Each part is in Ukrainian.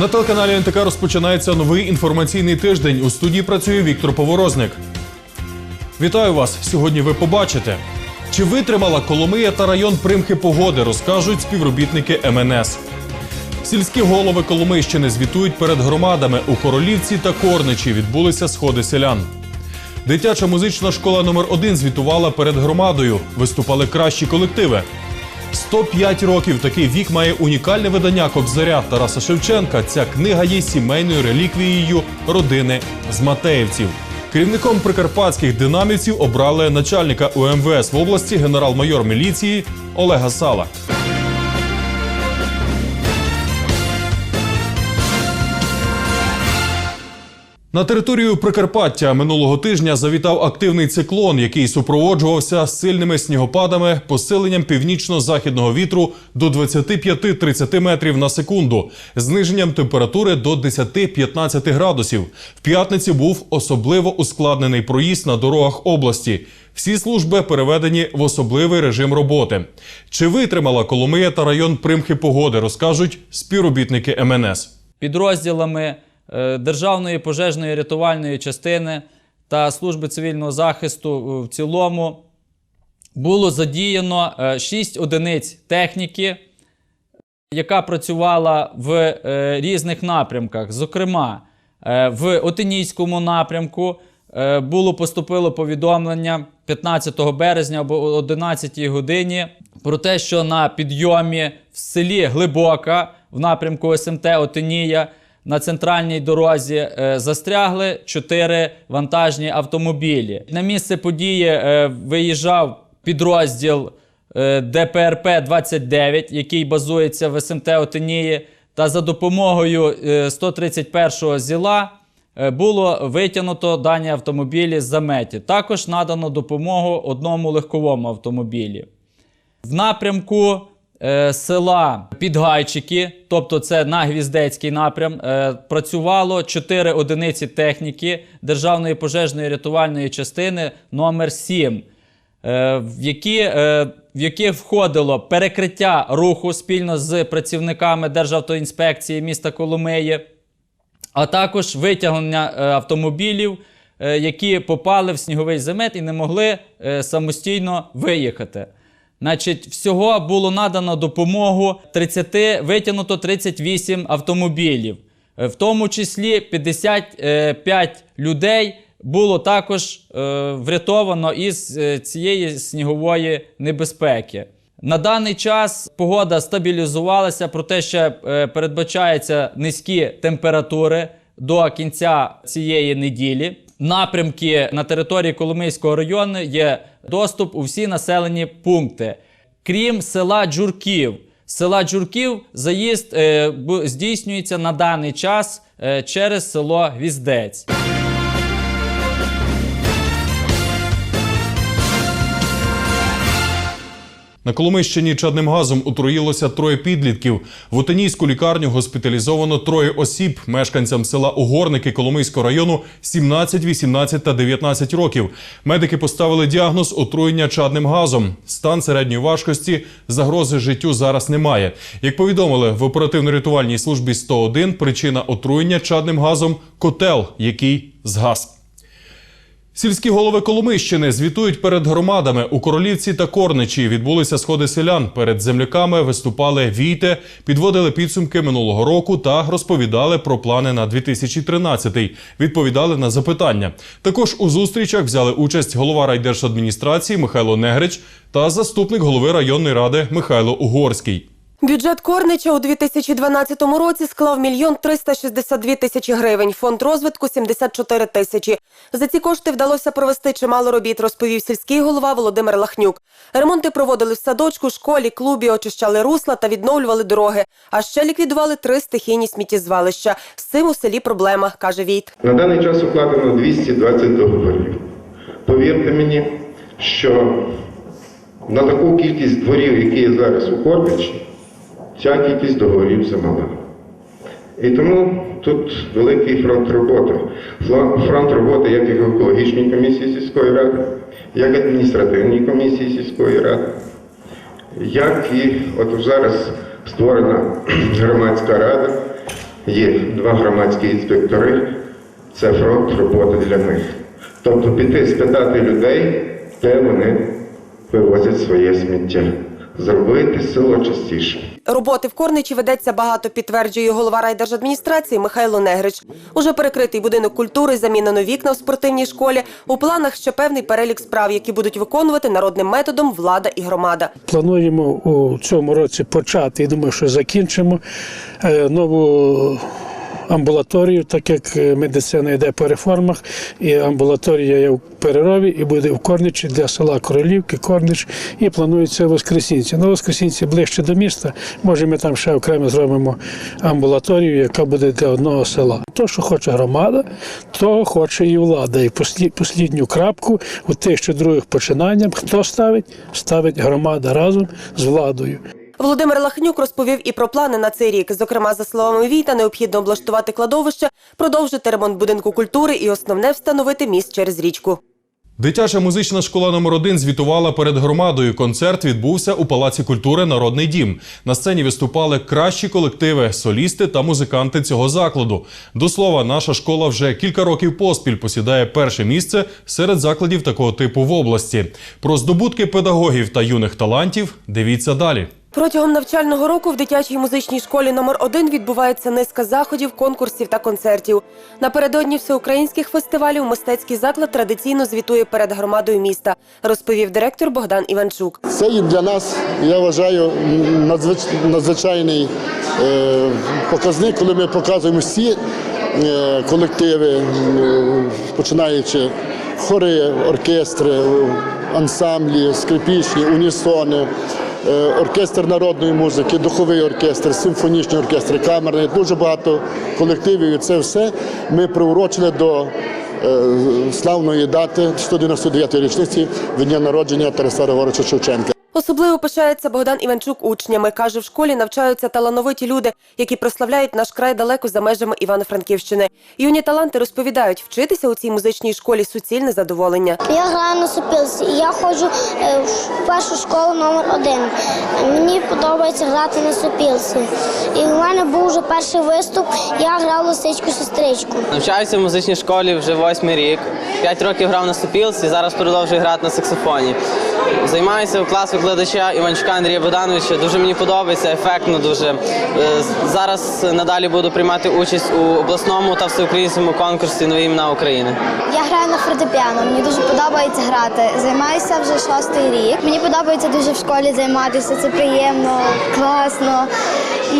На телеканалі НТК розпочинається новий інформаційний тиждень. У студії працює Віктор Поворозник. Вітаю вас! Сьогодні ви побачите. Чи витримала Коломия та район примхи погоди, розкажуть співробітники МНС. Сільські голови Коломийщини звітують перед громадами. У Королівці та Корничі відбулися сходи селян. Дитяча музична школа номер 1 звітувала перед громадою. Виступали кращі колективи. 105 років такий вік має унікальне видання Кобзаря Тараса Шевченка. Ця книга є сімейною реліквією родини з Матеївців. Керівником прикарпатських динамівців обрали начальника УМВС в області генерал-майор міліції Олега Сала. На територію Прикарпаття минулого тижня завітав активний циклон, який супроводжувався сильними снігопадами, посиленням північно-західного вітру до 25-30 метрів на секунду, зниженням температури до 10-15 градусів. В п'ятниці був особливо ускладнений проїзд на дорогах області. Всі служби переведені в особливий режим роботи. Чи витримала Коломия та район примхи погоди, розкажуть співробітники МНС. підрозділами Державної пожежної рятувальної частини та служби цивільного захисту е, в цілому було задіяно 6 одиниць техніки, яка працювала в е, різних напрямках. Зокрема, е, в Отинійському напрямку е, було поступило повідомлення 15 березня об 11 годині про те, що на підйомі в селі Глибока в напрямку СМТ Отинія на центральній дорозі е, застрягли чотири вантажні автомобілі. На місце події е, виїжджав підрозділ е, ДПРП 29, який базується в СМТ Отинії, та за допомогою е, 131-го ЗІЛа було витягнуто дані автомобілі з заметі. Також надано допомогу одному легковому автомобілі. В напрямку е, села Підгайчики, тобто це на Гвіздецький напрям, е, працювало 4 одиниці техніки Державної пожежної рятувальної частини номер 7 е, в які, в яких входило перекриття руху спільно з працівниками Державтоінспекції міста Коломиї, а також витягнення автомобілів, які попали в сніговий замет і не могли самостійно виїхати. Значить, всього було надано допомогу 30, витягнуто 38 автомобілів, Е, в тому числі 55 людей було також е, врятовано із е, цієї снігової небезпеки. На даний час погода стабілізувалася, проте ще е, передбачаються низькі температури до кінця цієї неділі. Напрямки на території Коломийського району є доступ у всі населені пункти, крім села Джурків. Села Джурків заїзд е, здійснюється на даний час е, через село Гвіздець. На Коломийщині чадним газом отруїлося троє підлітків. В Отинійську лікарню госпіталізовано троє осіб. Мешканцям села Угорники Коломийського району 17, 18 та 19 років. Медики поставили діагноз отруєння чадним газом. Стан середньої важкості загрози життю зараз немає. Як повідомили в оперативно-рятувальній службі 101, причина отруєння чадним газом котел, який згас. Сільські голови Коломийщини звітують перед громадами у Королівці та Корничі. Відбулися сходи селян. Перед земляками виступали війте, підводили підсумки минулого року та розповідали про плани на 2013-й. Відповідали на запитання. Також у зустрічах взяли участь голова райдержадміністрації Михайло Негрич та заступник голови районної ради Михайло Угорський. Бюджет Корнича у 2012 році склав мільйон 362 тисячі гривень, фонд розвитку – 74 тисячі. За ці кошти вдалося провести чимало робіт, розповів сільський голова Володимир Лахнюк. Ремонти проводили в садочку, школі, клубі, очищали русла та відновлювали дороги. А ще ліквідували три стихійні сміттєзвалища. З цим у селі проблема, каже Війт. На даний час укладено 220 договорів. Повірте мені, що на таку кількість дворів, які є зараз у Корпичі, ця кількість договорів замала. І тому тут великий фронт роботи. Фронт роботи як в екологічній комісії сільської ради, як адміністративній комісії сільської ради, як і от зараз створена громадська рада, є два громадські інспектори, це фронт роботи для них. Тобто піти спитати людей, де вони вивозять своє сміття, зробити село чистішим. Роботи в Корничі ведеться багато, підтверджує голова райдержадміністрації Михайло Негрич. Уже перекритий будинок культури, замінено вікна в спортивній школі. У планах ще певний перелік справ, які будуть виконувати народним методом влада і громада. Плануємо у цьому році почати, і думаю, що закінчимо е, нову амбулаторію, так як е, медицина йде по реформах, і амбулаторія є в Перерові, і буде в Корничі для села Королівки, Корнич, і планується в Воскресінці. На Воскресінці ближче до міста. Може, ми там ще окремо зробимо амбулаторію, яка буде для одного села. То, що хоче громада, то хоче і влада. І послід- послідню крапку у тих чи других починаннях хто ставить? Ставить громада разом з владою. Володимир Лахнюк розповів і про плани на цей рік. Зокрема, за словами Віта, необхідно облаштувати кладовище, продовжити ремонт будинку культури і основне встановити міст через річку. Дитяча музична школа номер 1 звітувала перед громадою. Концерт відбувся у Палаці культури Народний дім. На сцені виступали кращі колективи, солісти та музиканти цього закладу. До слова, наша школа вже кілька років поспіль посідає перше місце серед закладів такого типу в області. Про здобутки педагогів та юних талантів дивіться далі. Протягом навчального року в дитячій музичній школі номер 1 відбувається низка заходів, конкурсів та концертів. Напередодні всеукраїнських фестивалів мистецький заклад традиційно звітує перед громадою міста, розповів директор Богдан Іванчук. Це є для нас, я вважаю, надзвич... надзвичайний е, показник, коли ми показуємо всі е, колективи, починаючи хори, оркестри, ансамблі, скрипічні, унісони. Е, Оркестр народної музики, духовий оркестр, симфонічний оркестр, камерний, дуже багато колективів. І це все ми приурочили до е, славної дати 199-ї річниці від дня народження Тараса Григоровича Шевченка. Особливо пишається Богдан Іванчук учнями. Каже, в школі навчаються талановиті люди, які прославляють наш край далеко за межами Івано-Франківщини. Юні таланти розповідають, вчитися у цій музичній школі суцільне задоволення. Я граю на сопілці. Я ходжу е, в першу школу номер один. Мені подобається грати на сопілці. І в мене був вже перший виступ. Я грав лисичку сестричку. Навчаюся в музичній школі вже восьмий рік. П'ять років грав на сопілці, зараз продовжую грати на саксофоні. Займаюся у клас викладача Іванчука Андрія Богдановича. Дуже мені подобається, ефектно дуже. Е, Зараз надалі буду приймати участь у обласному та всеукраїнському конкурсі Нові імена України. Я граю на фортепіано. Мені дуже подобається грати. Займаюся вже шостий рік. Мені подобається дуже в школі займатися. Це приємно, класно. І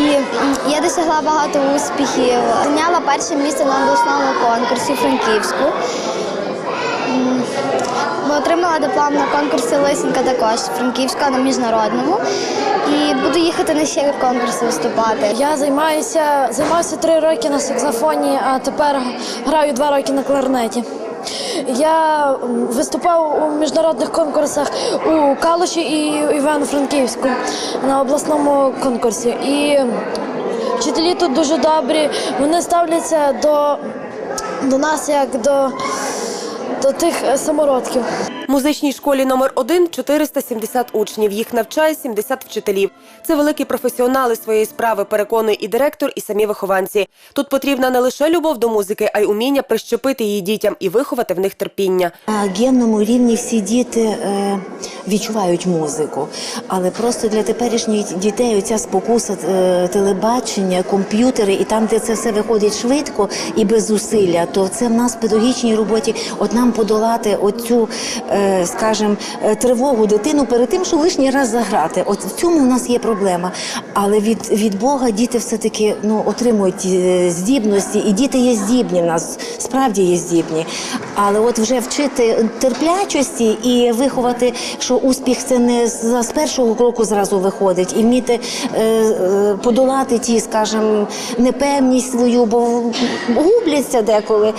я досягла багато успіхів. Зайняла перше місце на обласному конкурсі Франківську. М, Отримала диплом на конкурсі Лисенка також Франківська на міжнародному. І буду їхати на ще конкурси виступати. Я займаюся, займався три роки на саксофоні, а тепер граю два роки на кларнеті. Я виступав у міжнародних конкурсах у Калуші і Івано-Франківську на обласному конкурсі. І вчителі тут дуже добрі. Вони ставляться до, до нас як до, до тих е, самородків. В музичній школі номер 1 470 учнів. Їх навчає 70 вчителів. Це великі професіонали своєї справи, переконує і директор, і самі вихованці. Тут потрібна не лише любов до музики, а й уміння прищепити її дітям і виховати в них терпіння. На генному рівні всі діти е, відчувають музику, але просто для теперішніх дітей оця спокуса е, телебачення, комп'ютери, і там, де це все виходить швидко і без зусилля, то це в нас в педагогічній роботі от нам подолати оцю, е, скажімо, е, тривогу дитину перед тим, що лишній раз заграти. От в цьому в нас є проблема. Але від, від Бога діти все-таки ну, отримують е, здібності, і діти є здібні в нас, справді є здібні. Але от вже вчити терплячості і виховати, що успіх це не з першого кроку зразу виходить, і вміти подолати ті, скажімо, непевність свою, бо губляться деколи,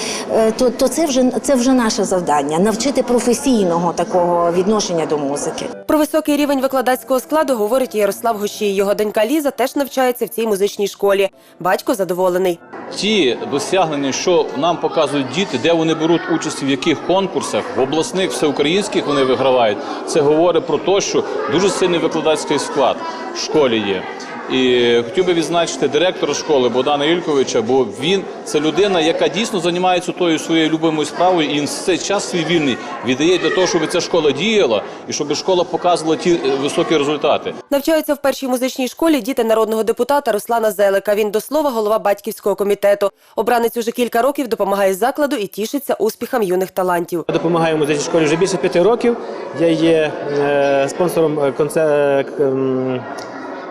то, то це вже це вже наше завдання навчити професійного такого відношення до музики. Про високий рівень викладацького складу говорить Ярослав Гощій. Його донька Ліза теж навчається в цій музичній школі. Батько задоволений. ті досягнення, що нам показують діти, де вони беруть участь в яких конкурсах, в обласних, всеукраїнських вони вигравають. Це говорить про те, що дуже сильний викладацький склад в школі є. І хотів би відзначити директора школи Богдана Ільковича, бо він це людина, яка дійсно займається тою своєю любимою справою, і він цей час свій вільний віддає для того, щоб ця школа діяла і щоб школа показувала ті е, високі результати. Навчаються в першій музичній школі діти народного депутата Руслана Зелика. Він до слова голова батьківського комітету. Обранець уже кілька років допомагає закладу і тішиться успіхам юних талантів. Я допомагаю музичній школі вже більше п'яти років. Я є е, спонсором е, е, к- м,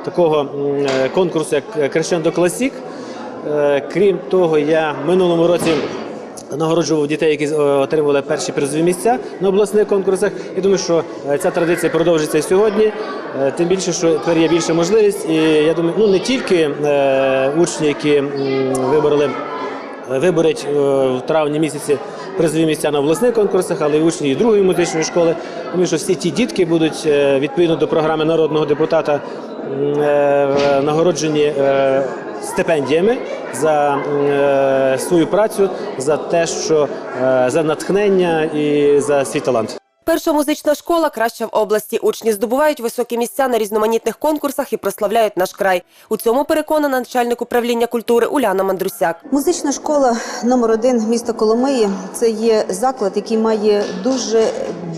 такого е, конкурсу, як Classic. Е, Крім того, я минулому році нагороджував дітей, які е, отримували перші призові місця на обласних конкурсах. І думаю, що е, ця традиція продовжиться сьогодні. Тим більше, що тепер є більша можливість. І я думаю, ну не тільки учні, які вибороли виборять в травні місяці призові місця на обласних конкурсах, але й учні і другої музичної школи. Тому що всі ті дітки будуть відповідно до програми народного депутата нагороджені е, стипендіями за е, свою працю, за те, що е, за натхнення і за свій талант. Перша музична школа краща в області. Учні здобувають високі місця на різноманітних конкурсах і прославляють наш край. У цьому переконана начальник управління культури Уляна Мандрусяк. Музична школа номер один міста Коломиї це є заклад, який має дуже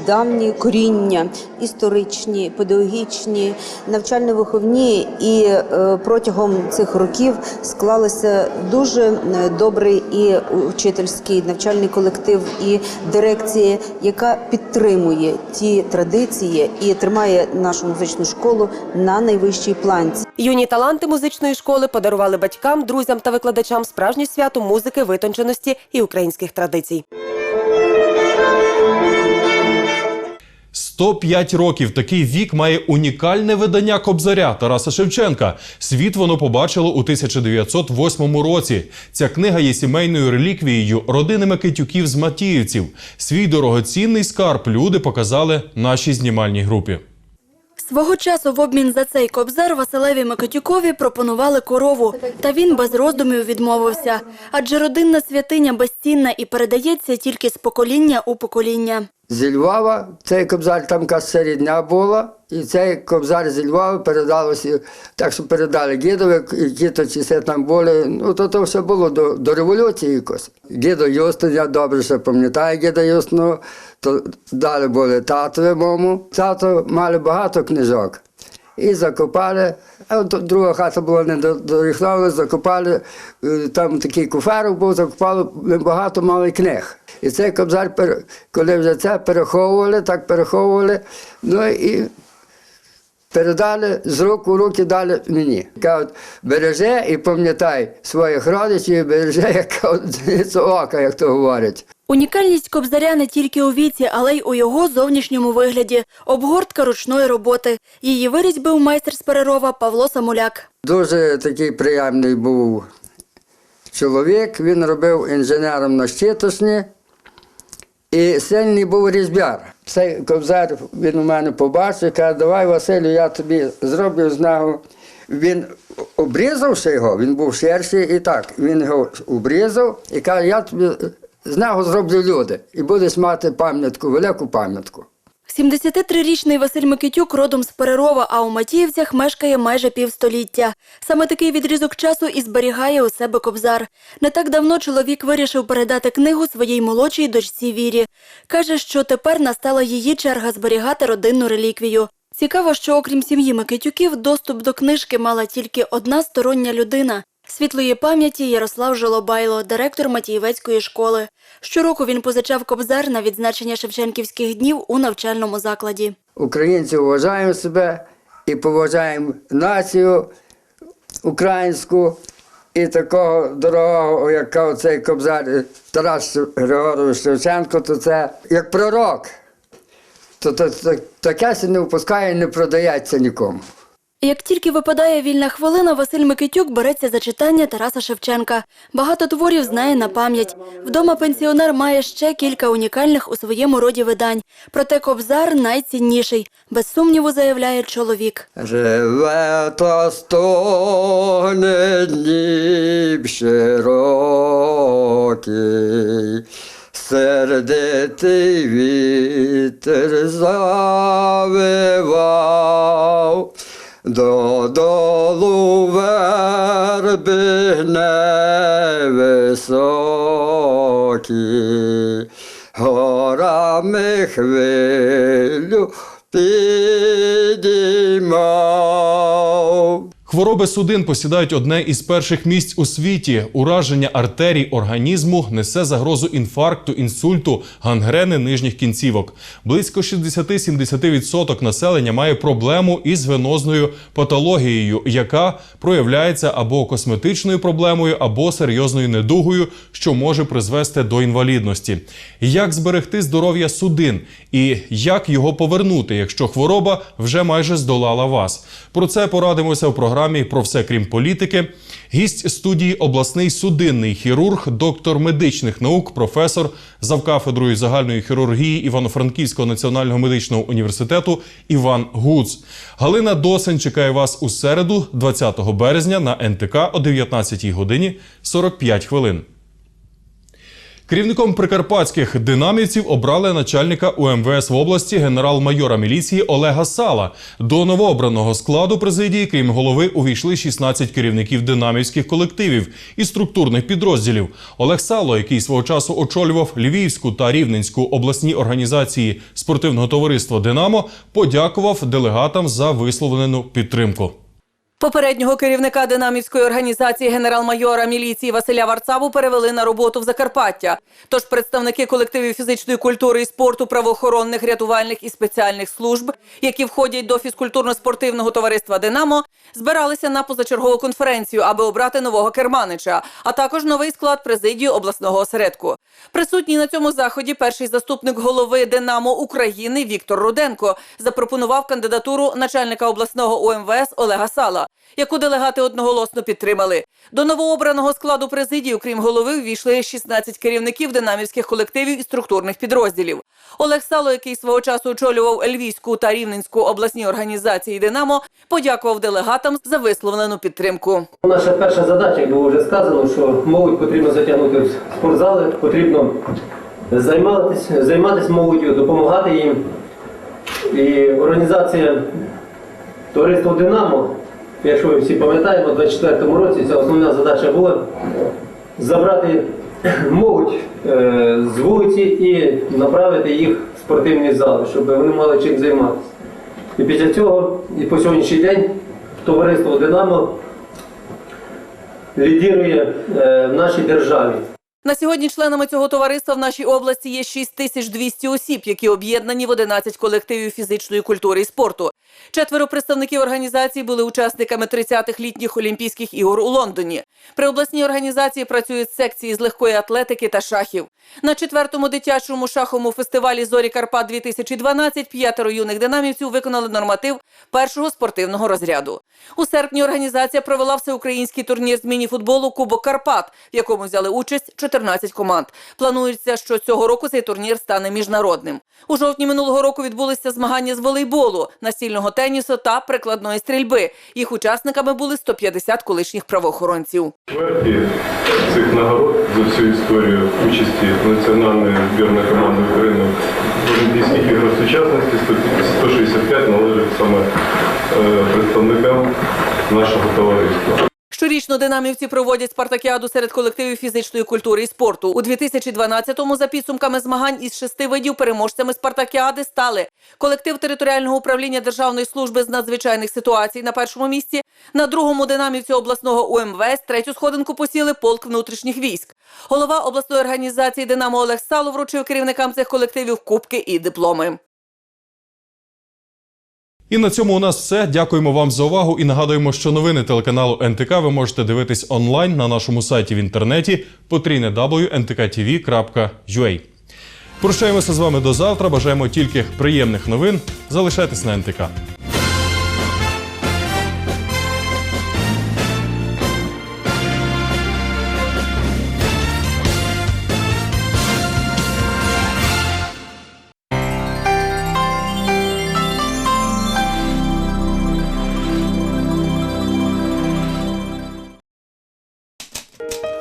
давні коріння, історичні, педагогічні, навчально-виховні, і е, протягом цих років склалися дуже е, добрий і учительський навчальний колектив, і дирекція, яка підтримує ті традиції і тримає нашу музичну школу на найвищій планці. Юні таланти музичної школи подарували батькам, друзям та викладачам справжнє свято музики, витонченості і українських традицій. 105 років такий вік має унікальне видання Кобзаря Тараса Шевченка. Світ воно побачило у 1908 році. Ця книга є сімейною реліквією родини Микитюків з Матіївців. Свій дорогоцінний скарб люди показали нашій знімальній групі. Свого часу в обмін за цей кобзар Василеві Микитюкові пропонували корову, та він без роздумів відмовився. Адже родинна святиня безцінна і передається тільки з покоління у покоління. Зі Львова цей кобзар там якась дня була, і цей кобзар зі Львова передалося, так що передали дідові, які то часи там були. Ну то, то все було до, до революції якось. Дідо Юстин, я добре ще пам'ятаю діда Юстину, то далі були татові мому. Тато мали багато книжок. І закопали, а друга хата була не до- доріхлена, закопали, е, там такий куферок був, закопали, багато мали книг. І цей кобзар, коли вже це переховували, так переховували, ну і передали з рук у руки дали мені. Кажуть, береже і пам'ятай своїх родичів, і береже як ока, як то говорять. Унікальність кобзаря не тільки у віці, але й у його зовнішньому вигляді. Обгортка ручної роботи. Її вирізьбив майстер з Перерова Павло Самуляк. Дуже такий приємний був чоловік. Він робив інженером на щиточні і сильний був різьбяр. Цей кобзар він у мене побачив, каже, давай, Василю, я тобі зроблю з нього. Він обрізавши його, він був ширший і так. Він його обрізав і каже, я тобі з нього зроблю люди. І будеш мати пам'ятку, велику пам'ятку. 73-річний Василь Микитюк родом з Перерова, а у Матіївцях мешкає майже півстоліття. Саме такий відрізок часу і зберігає у себе кобзар. Не так давно чоловік вирішив передати книгу своїй молодшій дочці Вірі. Каже, що тепер настала її черга зберігати родинну реліквію. Цікаво, що окрім сім'ї Микитюків, доступ до книжки мала тільки одна стороння людина. Світлої пам'яті Ярослав Жолобайло, директор Матієвецької школи. Щороку він позичав кобзар на відзначення Шевченківських днів у навчальному закладі. Українці вважаємо себе і поважаємо націю українську. І такого дорогого, як цей кобзар Тарас Григорович Шевченко, то це як пророк. То, то, то таке не впускає не продається нікому. Як тільки випадає вільна хвилина, Василь Микитюк береться за читання Тараса Шевченка. Багато творів знає на пам'ять. Вдома пенсіонер має ще кілька унікальних у своєму роді видань. Проте кобзар найцінніший. Без сумніву заявляє чоловік. Живе та стогне Дніп широкий, сердитий вітер завивав, додолу верби невисокі, горами хвилю підіймав. Хвороби судин посідають одне із перших місць у світі. Ураження артерій організму несе загрозу інфаркту, інсульту, гангрени нижніх кінцівок. Близько 60-70% населення має проблему із венозною патологією, яка проявляється або косметичною проблемою, або серйозною недугою, що може призвести до інвалідності. Як зберегти здоров'я судин і як його повернути, якщо хвороба вже майже здолала вас? Про це порадимося в програмі про все крім політики. Гість студії обласний судинний хірург, доктор медичних наук, професор завкафедрою загальної хірургії Івано-Франківського національного медичного університету Іван Гуц. Галина Досин чекає вас у середу, 20 березня, на НТК о 19 годині 45 хвилин. Керівником прикарпатських динамівців обрали начальника УМВС в області генерал-майора міліції Олега Сала. До новообраного складу президії, крім голови, увійшли 16 керівників динамівських колективів і структурних підрозділів. Олег Сало, який свого часу очолював Львівську та Рівненську обласні організації спортивного товариства Динамо, подякував делегатам за висловлену підтримку. Попереднього керівника динамівської організації генерал-майора міліції Василя Варцаву перевели на роботу в Закарпаття. Тож представники колективів фізичної культури і спорту, правоохоронних, рятувальних і спеціальних служб, які входять до фізкультурно-спортивного товариства Динамо, збиралися на позачергову конференцію, аби обрати нового керманича, а також новий склад президії обласного осередку. Присутній на цьому заході перший заступник голови Динамо України Віктор Руденко запропонував кандидатуру начальника обласного УМВС Олега Сала, яку делегати одноголосно підтримали. До новообраного складу президії, окрім голови, ввійшли 16 керівників динамівських колективів і структурних підрозділів. Олег Сало, який свого часу очолював Львівську та Рівненську обласні організації Динамо, подякував делегатам за висловлену підтримку. Наша перша задача, як було вже сказано, що молодь потрібно затягнути в спортзали, потрібно займатися, займатися молоддю, допомагати їм. І організація товариства Динамо, якщо ви всі пам'ятаємо, у 24-му році ця основна задача була забрати молодь е, з вулиці і направити їх в спортивні зали, щоб вони мали чим займатися. І після цього, і по сьогоднішній день, товариство Динамо лідірує е, в нашій державі. На сьогодні членами цього товариства в нашій області є 6200 осіб, які об'єднані в 11 колективів фізичної культури і спорту. Четверо представників організації були учасниками 30-х літніх Олімпійських ігор у Лондоні. При обласній організації працюють секції з легкої атлетики та шахів. На четвертому дитячому шаховому фестивалі Зорі Карпат 2012 п'ятеро юних динамівців виконали норматив першого спортивного розряду. У серпні організація провела всеукраїнський турнір з міні-футболу Кубок Карпат, в якому взяли участь 14 команд. Планується, що цього року цей турнір стане міжнародним. У жовтні минулого року відбулися змагання з волейболу, настільного тенісу та прикладної стрільби. Їх учасниками були 150 колишніх правоохоронців. Четверті цих нагород за всю історію участі національної збірної команди України в Олімпійських іграх сучасності 165 належить саме е, представникам нашого товариства. Щорічно динамівці проводять спартакіаду серед колективів фізичної культури і спорту. У 2012-му за підсумками змагань із шести видів переможцями спартакіади стали колектив територіального управління Державної служби з надзвичайних ситуацій на першому місці. На другому динамівці обласного УМВС третю сходинку посіли полк внутрішніх військ. Голова обласної організації Динамо Олег Сало вручив керівникам цих колективів кубки і дипломи. І на цьому у нас все. Дякуємо вам за увагу і нагадуємо, що новини телеканалу НТК ви можете дивитись онлайн на нашому сайті в інтернеті www.ntkTV.ua. Прощаємося з вами до завтра. Бажаємо тільки приємних новин. Залишайтесь на НТК.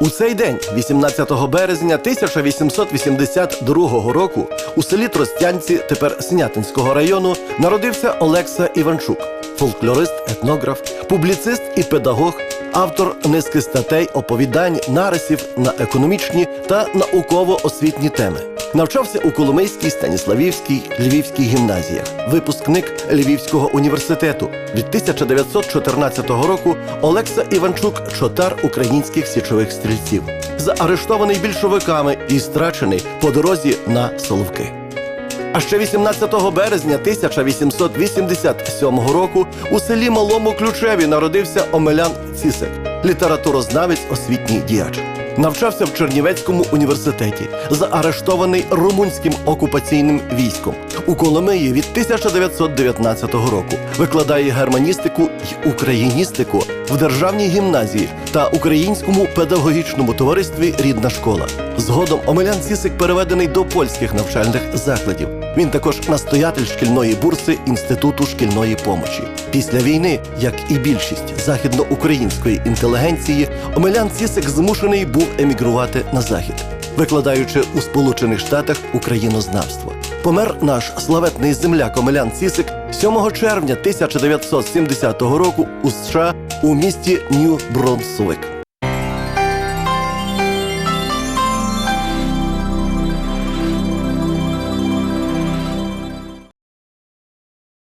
Цей день, 18 березня 1882 року, у селі Тростянці, тепер Снятинського району, народився Олекса Іванчук. фольклорист, етнограф, публіцист і педагог, автор низки статей, оповідань, нарисів на економічні та науково-освітні теми. Навчався у Коломийській, Станіславівській, Львівській гімназіях, випускник Львівського університету. Від 1914 року Олекса Іванчук чотар українських січових стрільців, заарештований більшовиками і страчений по дорозі на Соловки. А ще 18 березня 1887 року у селі Малому Ключеві народився Омелян Цісик, літературознавець, освітній діяч. Навчався в Чернівецькому університеті, заарештований румунським окупаційним військом. У Коломиї від 1919 року викладає германістику й україністику в державній гімназії та українському педагогічному товаристві Рідна школа. Згодом Омелян Цісик переведений до польських навчальних закладів. Він також настоятель шкільної бурси Інституту шкільної помочі. Після війни, як і більшість західноукраїнської інтелігенції, Омелян Цісик змушений був емігрувати на захід, викладаючи у Сполучених Штатах українознавство. Помер наш славетний земляк Омелян Цісик 7 червня 1970 року у США у місті Нью-Бронсвик.